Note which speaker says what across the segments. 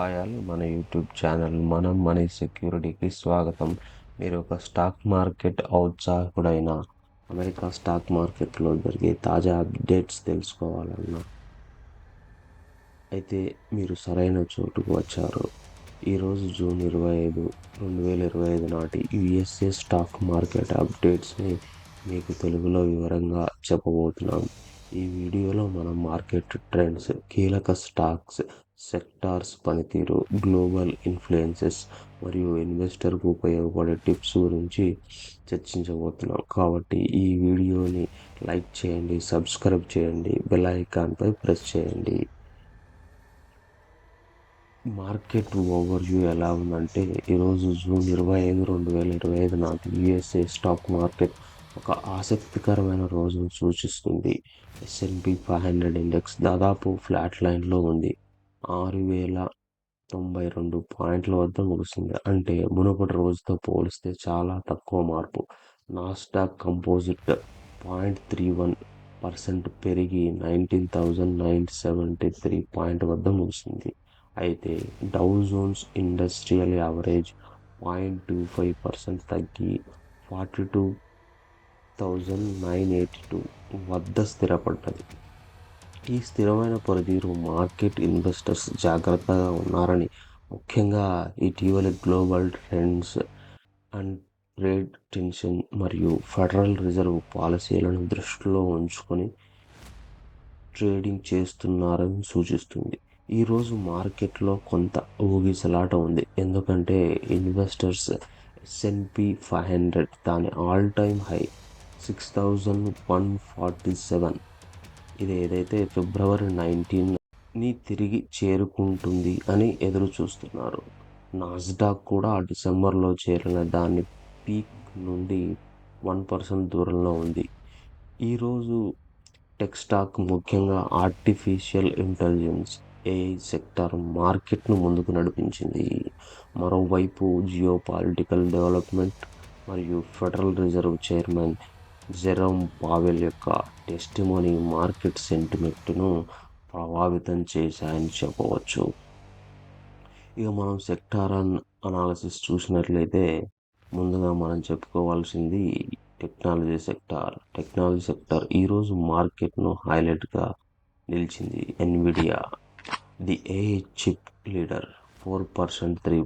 Speaker 1: హాయాలు మన YouTube channel మనం money సెక్యూరిటీకి స్వాగతం. మీరు ఒక స్టాక్ మార్కెట్ ఔత్సాహకుడైన అమెరికా స్టాక్ మార్కెట్లో జరిగే తాజా అప్డేట్స్ తెలుసుకోవాలన్నా అయితే మీరు సరైన చోటుకు వచ్చారు. ఈరోజు జూన్ ఇరవై ఐదు రెండు వేల ఇరవై ఐదు నాటి యుఎస్ఏ స్టాక్ మార్కెట్ అప్డేట్స్ని మీకు తెలుగులో వివరంగా చెప్పబోతున్నాం. ఈ వీడియోలో మనం మార్కెట్ ట్రెండ్స్ కీలక స్టాక్స్ సెక్టార్స్ పనితీరు గ్లోబల్ ఇన్ఫ్లుయెన్సెస్ మరియు ఇన్వెస్టర్కు ఉపయోగపడే టిప్స్ గురించి చర్చించబోతున్నాం. కాబట్టి ఈ వీడియోని లైక్ చేయండి సబ్స్క్రైబ్ చేయండి బెల్ ఐకాన్పై ప్రెస్ చేయండి. మార్కెట్ ఓవర్వ్యూ ఎలా ఉందంటే ఈరోజు జూన్ ఇరవై ఐదు రెండు వేల ఇరవై ఐదు నాటి యుఎస్ఏ స్టాక్ మార్కెట్ ఒక ఆసక్తికరమైన రోజును సూచిస్తుంది. S and P five hundred index దాదాపు ఫ్లాట్ లైన్లో ఉంది. ఆరు వేల తొంభై రెండు పాయింట్ల వద్ద ముగిసింది. అంటే మునుపటి రోజుతో పోలిస్తే చాలా తక్కువ మార్పు. Nasdaq Composite point three one percent పెరిగి nineteen thousand nine seventy three point వద్ద ముగిసింది. అయితే Dow Jones Industrial Average point two five percent తగ్గి forty two thousand nine eighty two వద్ద స్థిరపడ్డది ఈ స్థిరమైన పనితీరు మార్కెట్ ఇన్వెస్టర్స్ జాగ్రత్తగా ఉన్నారని ముఖ్యంగా ఇటీవలి global trends and trade tension మరియు ఫెడరల్ రిజర్వ్ పాలసీలను దృష్టిలో ఉంచుకొని ట్రేడింగ్ చేస్తున్నారని సూచిస్తుంది ఈరోజు మార్కెట్లో కొంత ఊగిసలాట ఉంది ఎందుకంటే investors S and P five hundred దాని all time high six thousand one forty seven. ఇది ఏదైతే ఫిబ్రవరి నైన్టీన్ని తిరిగి చేరుకుంటుంది అని ఎదురు చూస్తున్నారు. నాస్డాక్ కూడా డిసెంబర్లో చేరిన దాని పీక్ నుండి వన్ పర్సెంట్ దూరంలో ఉంది. ఈరోజు టెక్ స్టాక్ ముఖ్యంగా ఆర్టిఫిషియల్ ఇంటెలిజెన్స్ ఏఐ సెక్టార్ మార్కెట్ను ముందుకు నడిపించింది. మరోవైపు జియో పాలిటికల్ డెవలప్మెంట్ మరియు Federal Reserve chairman Jerome Powell యొక్క టెస్టిమోని మార్కెట్ సెంటిమెంట్ను ప్రభావితం చేశాయని చెప్పవచ్చు. ఇక మనం సెక్టార్ అనాలసిస్ చూసినట్లయితే ముందుగా మనం చెప్పుకోవాల్సింది టెక్నాలజీ సెక్టార్ టెక్నాలజీ సెక్టార్ ఈరోజు మార్కెట్ను హైలైట్గా నిలిచింది Nvidia the AI chip leader four percent three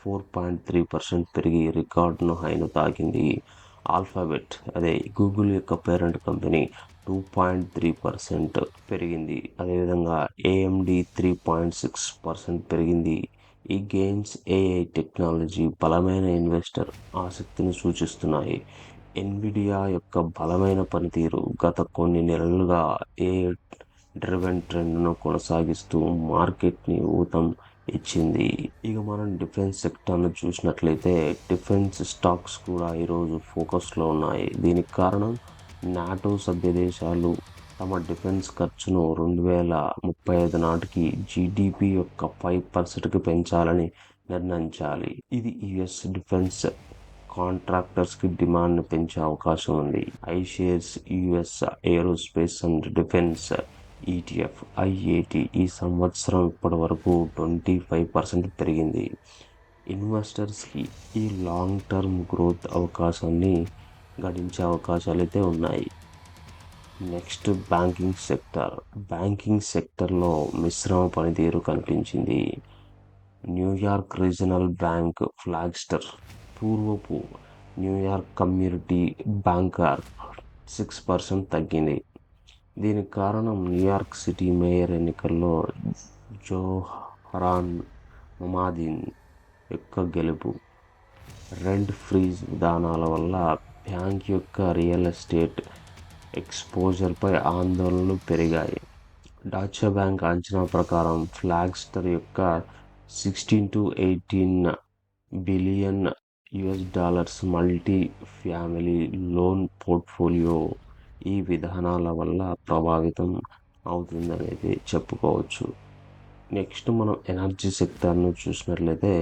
Speaker 1: four point three percent పెరిగి రికార్డును హైను తాకింది. ఆల్ఫాబెట్ అదే గూగుల్ యొక్క parent company two point three percent పెరిగింది. అదేవిధంగా AMD three point six percent పెరిగింది. ఈ గెయిన్స్ ఏఐ టెక్నాలజీ బలమైన ఇన్వెస్టర్ ఆసక్తిని సూచిస్తున్నాయి. ఎన్విడియా యొక్క బలమైన పనితీరు గత కొన్ని నెలలుగా ఏ డ్రివెన్ ట్రెండ్ను కొనసాగిస్తూ మార్కెట్ని ఊతం ఇచ్చింది. ఇక మనం డిఫెన్స్ సెక్టర్ను చూసినట్లయితే డిఫెన్స్ స్టాక్స్ కూడా ఈరోజు ఫోకస్లో ఉన్నాయి. దీనికి కారణం నాటో సభ్య దేశాలు తమ డిఫెన్స్ ఖర్చును రెండు వేల ముప్పై ఐదు నాటికి జీడిపి యొక్క ఫైవ్ పర్సెంట్కి పెంచాలని నిర్ణయించాలి. ఇది యుఎస్ డిఫెన్స్ కాంట్రాక్టర్స్కి డిమాండ్ను పెంచే అవకాశం ఉంది. IShares US Aerospace and Defense ETF I A T ఈ సంవత్సరం ఇప్పటి వరకు ట్వంటీ ఫైవ్ పర్సెంట్ పెరిగింది. ఇన్వెస్టర్స్కి ఈ లాంగ్ టర్మ్ గ్రోత్ అవకాశాన్ని గడించే అవకాశాలు అయితే ఉన్నాయి. Next banking sector. బ్యాంకింగ్ సెక్టర్లో మిశ్రమ పనితీరు కనిపించింది. New York regional bank Flagstar. పూర్వపు New York community banker. Six percent తగ్గింది. దీనికి కారణం న్యూయార్క్ సిటీ మేయర్ ఎన్నికల్లో జోహరాన్ ముమాదిన్ యొక్క గెలుపు. రెంట్ ఫ్రీజ్ విధానాల వల్ల బ్యాంక్ యొక్క రియల్ ఎస్టేట్ ఎక్స్పోజర్పై ఆందోళనలు పెరిగాయి. డాచా బ్యాంక్ అంచనా ప్రకారం ఫ్లాగ్స్టర్ యొక్క sixteen to eighteen billion US dollars multi family loan portfolio ఈ విధానాల వల్ల ప్రభావితం అవుతుందనేది చెప్పుకోవచ్చు నెక్స్ట్ మనం ఎనర్జీ సెక్టార్ను చూసినట్లయితే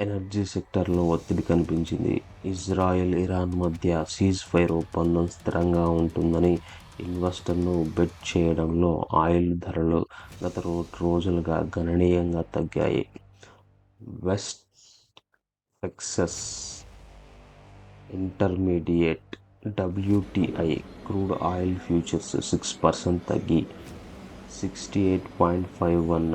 Speaker 1: ఎనర్జీ సెక్టార్లో ఒత్తిడి కనిపించింది ఇజ్రాయెల్ ఇరాన్ మధ్య సీజ్ ఫైర్ ఒప్పందం స్థిరంగా ఉంటుందని ఇన్వెస్టర్ను బెట్ చేయడంలో ఆయిల్ ధరలు గత రోజులుగా గణనీయంగా తగ్గాయి. West Texas Intermediate WTI crude oil futures six percent తగ్గి sixty eight point five one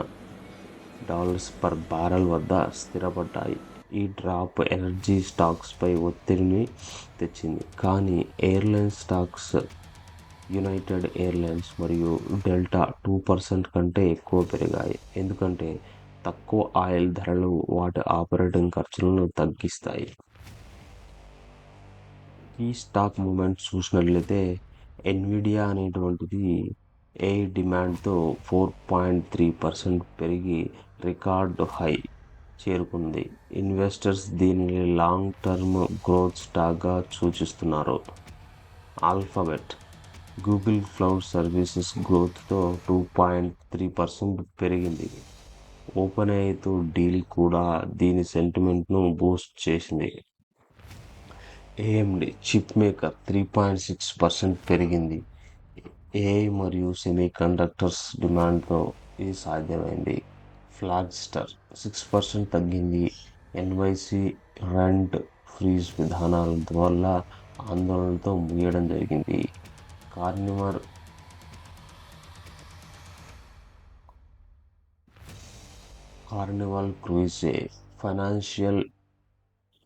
Speaker 1: dollars per barrel వద్ద స్థిరపడ్డాయి. ఈ డ్రాప్ ఎనర్జీ స్టాక్స్పై ఒత్తిడిని తెచ్చింది. కానీ ఎయిర్లైన్స్ స్టాక్స్ యునైటెడ్ ఎయిర్లైన్స్ మరియు డెల్టా టూ పర్సెంట్ కంటే ఎక్కువ పెరిగాయి. ఎందుకంటే తక్కువ ఆయిల్ ధరలు వాటి ఆపరేటింగ్ ఖర్చులను తగ్గిస్తాయి. కీ స్టాక్ మూమెంట్ చూసినట్లయితే ఎన్విడియా అనేటువంటిది ఏ డిమాండ్తో ఫోర్ పాయింట్ త్రీ పర్సెంట్ పెరిగి రికార్డు హై చేరుకుంది. ఇన్వెస్టర్స్ దీనిని లాంగ్ టర్మ్ గ్రోత్ స్టాక్గా సూచిస్తున్నారు. ఆల్ఫాబెట్, గూగుల్ క్లౌడ్ సర్వీసెస్ గ్రోత్తో టూ పాయింట్ త్రీ పర్సెంట్ పెరిగింది. ఓపెన్ ఓపెన్ఏఐతో డీల్ కూడా దీని సెంటిమెంట్ను బూస్ట్ చేసింది. AMD chip maker three point six percent పెరిగింది. ఏఐ మరియు సెమీకండక్టర్స్ డిమాండ్తో ఇది సాధ్యమైంది. ఫ్లాగ్స్టర్ సిక్స్ పర్సెంట్ తగ్గింది. ఎన్వైసీ రెంట్ ఫ్రీజ్ విధానాల వల్ల ఆందోళనలతో ముగియడం జరిగింది. కార్నివాల్ కార్నివాల్ క్రూయిజే ఫైనాన్షియల్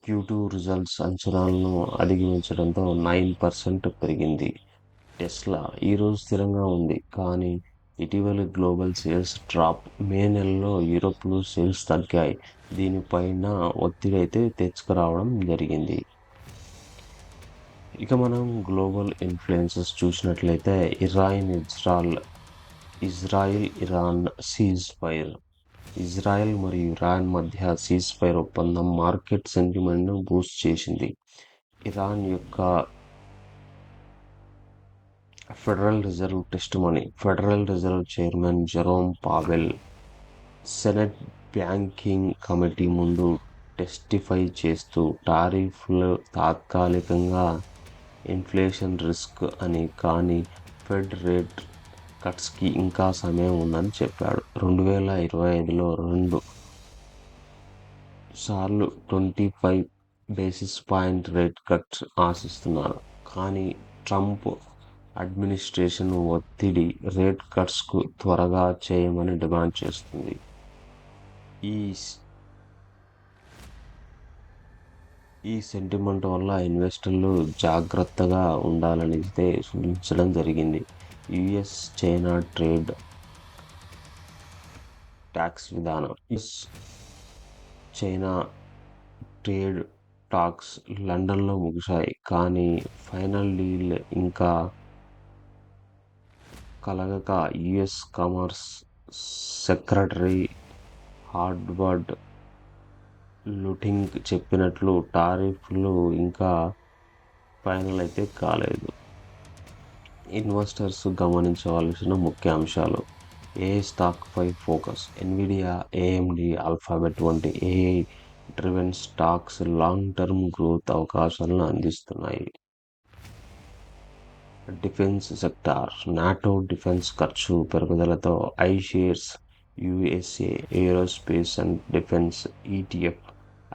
Speaker 1: క్యూటూ రిజల్ట్స్ అంచనాలను అధిగమించడంతో నైన్ పర్సెంట్ పెరిగింది. టెస్లా ఈరోజు స్థిరంగా ఉంది. కానీ ఇటీవలి గ్లోబల్ సేల్స్ డ్రాప్ మే నెలలో యూరోప్లో సేల్స్ తగ్గాయి. దీనిపైన ఒత్తిడి అయితే తెచ్చుకురావడం జరిగింది. ఇక మనం గ్లోబల్ ఇన్ఫ్లుయెన్సెస్ చూసినట్లయితే Iran Israel Israel Iran ceasefire Israel మరియు ఇరాన్ మధ్య సీజ్ ఫైర్ ఒప్పందం మార్కెట్ సెంటిమెంట్ను బూస్ట్ చేసింది. ఇరాన్ యొక్క Federal Reserve testimony Federal Reserve chairman Jerome Powell Senate Banking Committee ముందు టెస్టిఫై చేస్తూ టారిఫ్లు తాత్కాలికంగా ఇన్ఫ్లేషన్ రిస్క్ అని కానీ ఫెడ్ రేట్ కట్స్కి ఇంకా సమయం ఉందని చెప్పాడు. రెండు వేల ఇరవై ఐదులో రెండు సార్లు twenty five basis point rate cuts ఆశిస్తున్నారు. కానీ ట్రంప్ అడ్మినిస్ట్రేషన్ ఒత్తిడి రేట్ కట్స్కు త్వరగా చేయమని డిమాండ్ చేస్తుంది ఈ ఈ సెంటిమెంట్ వల్ల ఇన్వెస్టర్లు జాగ్రత్తగా ఉండాలనైతే సూచించడం జరిగింది. యుఎస్ చైనా ట్రేడ్ టాక్స్ విధానం యుఎస్ చైనా ట్రేడ్ టాక్స్ లండన్లో ముగిశాయి. కానీ ఫైనల్ డీల్ ఇంకా కలగక US commerce secretary Howard Lutnick చెప్పినట్లు టారిఫ్లు ఇంకా ఫైనల్ అయితే కాలేదు. ఇన్వెస్టర్స్ గమనించవలసిన ముఖ్య అంశాలు ఏ స్టాక్పై ఫోకస్ ఎన్విడియా, ఏఎండీ, ఆల్ఫాబెట్ వంటి AI driven stocks long term growth అవకాశాలను అందిస్తున్నాయి. డిఫెన్స్ సెక్టార్ నాటో డిఫెన్స్ ఖర్చు పెరుగుదలతో iShares, USA Aerospace and Defense ETF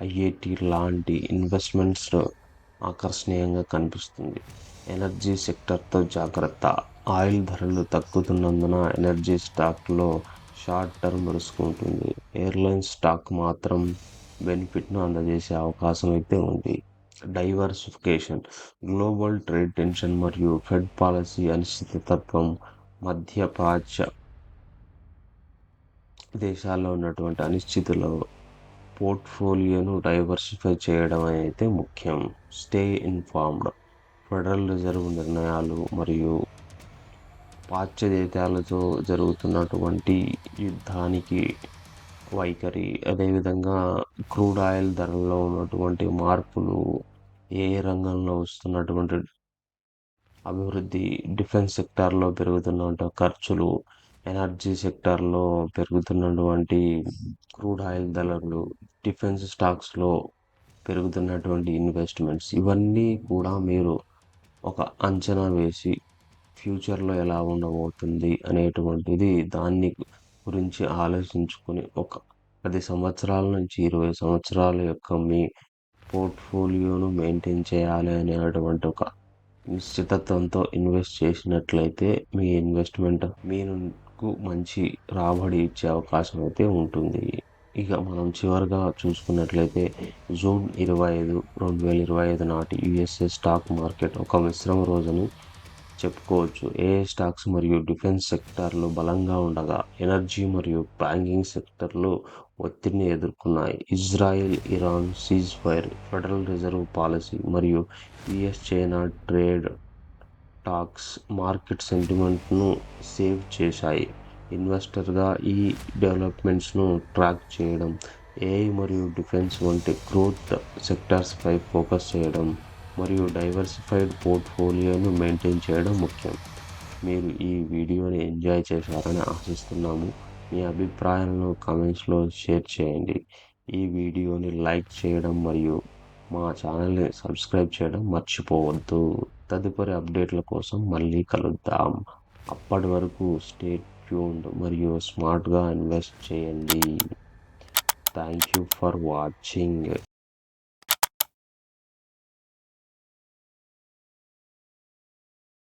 Speaker 1: I I T లాంటి ఇన్వెస్ట్మెంట్స్ ఆకర్షణీయంగా కనిపిస్తుంది. ఎనర్జీ సెక్టార్తో జాగ్రత్త ఆయిల్ ధరలు తగ్గుతున్నందున ఎనర్జీ స్టాక్లో షార్ట్ టర్మ్ రిస్క్ ఉంటుంది. ఎయిర్లైన్స్ స్టాక్ మాత్రం బెనిఫిట్ను అందజేసే అవకాశం అయితే ఉంది. డైవర్సిఫికేషన్ గ్లోబల్ ట్రేడ్ టెన్షన్ మరియు ఫెడ్ పాలసీ అనిశ్చితత్వం మధ్య ప్రాచ్య దేశాల్లో ఉన్నటువంటి అనిశ్చితులు పోర్ట్ఫోలియోను డైవర్సిఫై చేయడం అయితే ముఖ్యం. స్టే ఇన్ఫార్మ్డ్ ఫెడరల్ రిజర్వ్ నిర్ణయాలు మరియు పాశ్చాత్య దేశాలతో జరుగుతున్నటువంటి యుద్ధానికి వైఖరి. అదేవిధంగా క్రూడ్ ఆయిల్ ధరల్లో ఉన్నటువంటి మార్పులు ఏ రంగంలో వస్తున్నటువంటి అభివృద్ధి డిఫెన్స్ సెక్టార్లో పెరుగుతున్న ఖర్చులు ఎనర్జీ సెక్టార్లో పెరుగుతున్నటువంటి క్రూడ్ ఆయిల్ ధరలు డిఫెన్స్ స్టాక్స్లో పెరుగుతున్నటువంటి ఇన్వెస్ట్మెంట్స్. ఇవన్నీ కూడా మీరు ఒక అంచనా వేసి ఫ్యూచర్లో ఎలా ఉండబోతుంది అనేటువంటిది దాన్ని గురించి ఆలోచించుకొని ఒక పది సంవత్సరాల నుంచి ఇరవై సంవత్సరాల యొక్క మీ పోర్ట్ఫోలియోను మెయింటైన్ చేయాలి అనేటువంటి ఒక నిశ్చితత్వంతో ఇన్వెస్ట్ చేసినట్లయితే మీ ఇన్వెస్ట్మెంట్ మీకు మంచి రాబడి ఇచ్చే అవకాశం అయితే ఉంటుంది. ఇక మనం చివరిగా చూసుకున్నట్లయితే జూన్ ఇరవై ఐదు రెండు వేల ఇరవై ఐదు నాటి యుఎస్ఏ స్టాక్ మార్కెట్ ఒక మిశ్రమ రోజుని చెప్పుకోవచ్చు. ఏ స్టాక్స్ మరియు డిఫెన్స్ సెక్టార్లు బలంగా ఉండగా ఎనర్జీ మరియు బ్యాంకింగ్ సెక్టర్లు ఒత్తిడిని ఎదుర్కొన్నాయి. Israel Iran ceasefire Federal Reserve policy మరియు US China trade talks market సెంటిమెంట్ను save చేశాయి. ఇన్వెస్టర్గా ఈ డెవలప్మెంట్స్ను ట్రాక్ చేయడం ఏఐ మరియు డిఫెన్స్ వంటి గ్రోత్ సెక్టార్స్పై ఫోకస్ చేయడం మరియు డైవర్సిఫైడ్ పోర్ట్ఫోలియోను మెయింటైన్ చేయడం ముఖ్యం. మీరు ఈ వీడియోని ఎంజాయ్ చేశారని ఆశిస్తున్నాము. మీ అభిప్రాయాలను కామెంట్స్లో షేర్ చేయండి. ఈ వీడియోని లైక్ చేయడం మరియు మా ఛానల్ని సబ్స్క్రైబ్ చేయడం మర్చిపోవద్దు. తదుపరి అప్డేట్ల కోసం మళ్ళీ కలుద్దాం. అప్పటి వరకు స్టేట్ ట్యూన్డ్ మరియు స్మార్ట్గా ఇన్వెస్ట్ చేయండి. Thank you for watching